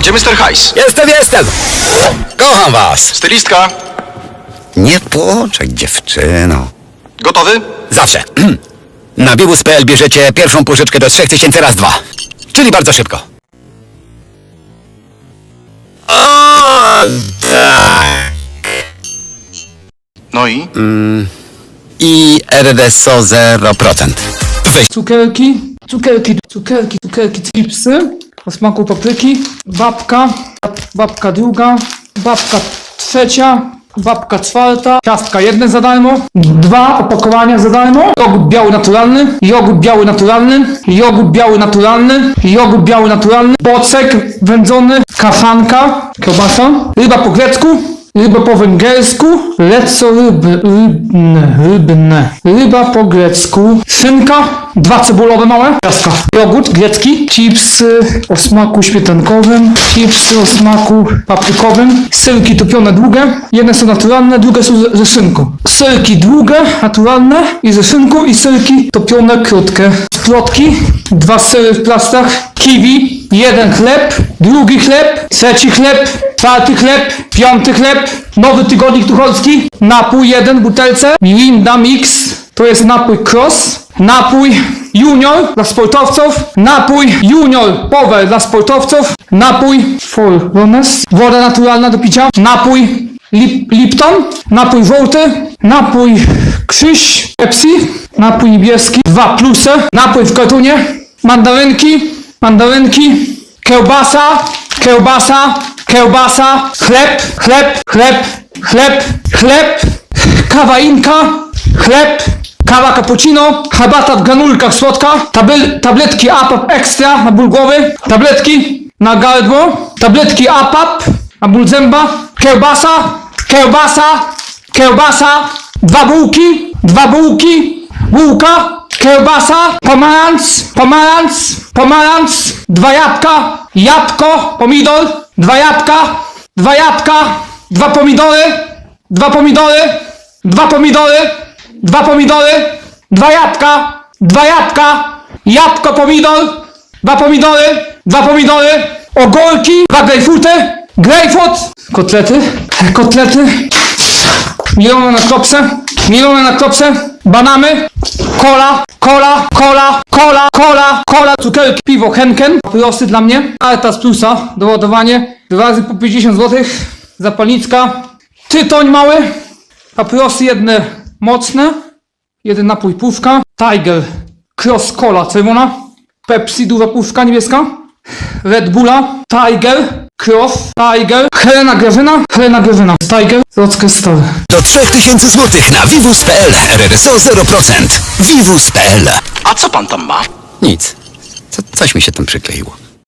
Gdzie Mr. Heiss? Jestem, jestem! Kocham was! Stylistka. Nie płoczek, dziewczyno. Gotowy? Zawsze. Na biwus.pl bierzecie pierwszą pożyczkę do 3000 raz dwa. Czyli bardzo szybko. Tak. No i? I RDSO 0%. Weź Cukierki, cukierki, cukierki, cukierki, chipsy o smaku papryki, babka, babka druga, babka trzecia, babka czwarta, ciastka jedne za darmo, dwa opakowania za darmo, jogurt biały naturalny, jogurt biały naturalny, jogurt biały naturalny, jogurt biały naturalny, bocek wędzony, kaszanka, kiełbasa, ryba po grecku, Ryba po węgiersku, leco ryby, rybne, rybne, ryba po grecku, szynka, dwa cebulowe małe, ciastka, jogurt grecki, chipsy o smaku śmietankowym, chipsy o smaku paprykowym, syrki topione długie, jedne są naturalne, drugie są ze, szynką. Syrki długie, naturalne i ze szynką i syrki topione krótkie. Plotki, dwa sery w plastach, kiwi, jeden chleb, drugi chleb, trzeci chleb, czwarty chleb, piąty chleb, nowy tygodnik tucholski, napój jeden w butelce, Mirinda Mix, to jest napój Cross, napój Junior dla sportowców, napój Junior Power dla sportowców, napój For Runners, woda naturalna do picia, napój Lip, Lipton, napój żółty, napój Krzyś, Pepsi, napój niebieski, dwa plusy, napój w kartonie, mandarynki, mandarynki, kiełbasa, kiełbasa, kiełbasa, chleb, chleb, chleb, chleb, chleb, kawa inka, chleb, kawa cappuccino, herbata w granulkach słodka, tabel, tabletki APAP Extra na ból głowy, tabletki na gardło, tabletki APAP na ból zęba, kiełbasa, kiełbasa, kiełbasa, dwa bułki, dwa bułki, bułka, kiełbasa, pomarańcz, pomarańcz, pomarańcz, dwa jabłka, jabłko, pomidor, dwa jabłka, dwa jabłka, dwa pomidory, dwa pomidory, dwa pomidory, dwa pomidory, dwa jabłka, dwa jabłka, jabłko, pomidor, dwa pomidory, dwa pomidory, ogórki, dwa grejpfruty, grejpfrut, kotlety, kotlety, Mielone na klopsę, mielone na klopsę, banany, kola, kola, kola, kola, kola, kola, cukierki, piwo Henken, papierosy dla mnie, Artas Plusa, doładowanie, dwa razy po 50 zł, zapalnicka, tytoń mały, papierosy jedne mocne, jeden napój puszka, Tiger, Cross Cola czerwona, Pepsi duża puszka niebieska, Red Bulla, Tiger, Cross, Tiger, Helena Grażyna, Helena Grażyna, Tiger, Rocker Star. do 3000 zł na vivus.pl RRSO 0%. Vivus.pl A co pan tam ma? Nic. Co, coś mi się tam przykleiło.